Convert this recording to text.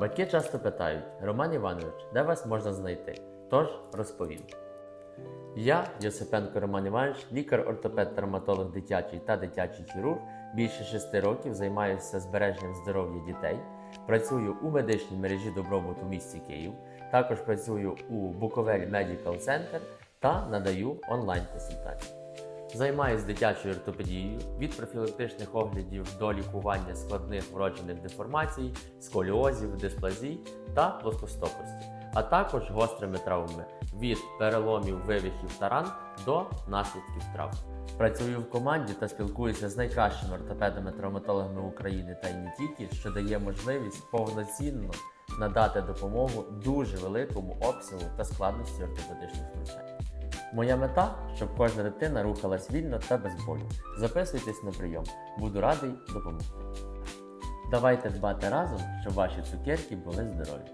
Батьки часто питають: Роман Іванович, де вас можна знайти? Тож розповім. Я, Йосипенко Роман Іванович, лікар-ортопед-травматолог дитячий та дитячий хірург, більше шести років займаюся збереженням здоров'я дітей. Працюю у медичній мережі добробут у місті Київ. Також працюю у Буковель Medical Center та надаю онлайн-консультації. Займаюсь дитячою ортопедією від профілактичних оглядів до лікування складних вроджених деформацій, сколіозів, дисплазій та плоскостопості, а також гострими травмами від переломів, вивихів та ран до наслідків травм. Працюю в команді та спілкуюся з найкращими ортопедами-травматологами України та й не тільки, що дає можливість повноцінно надати допомогу дуже великому обсягу та складності ортопедичних втручань. Моя мета, щоб кожна дитина рухалась вільно та без болю. Записуйтесь на прийом, буду радий допомогти. Давайте дбати разом, щоб ваші цукерки були здорові.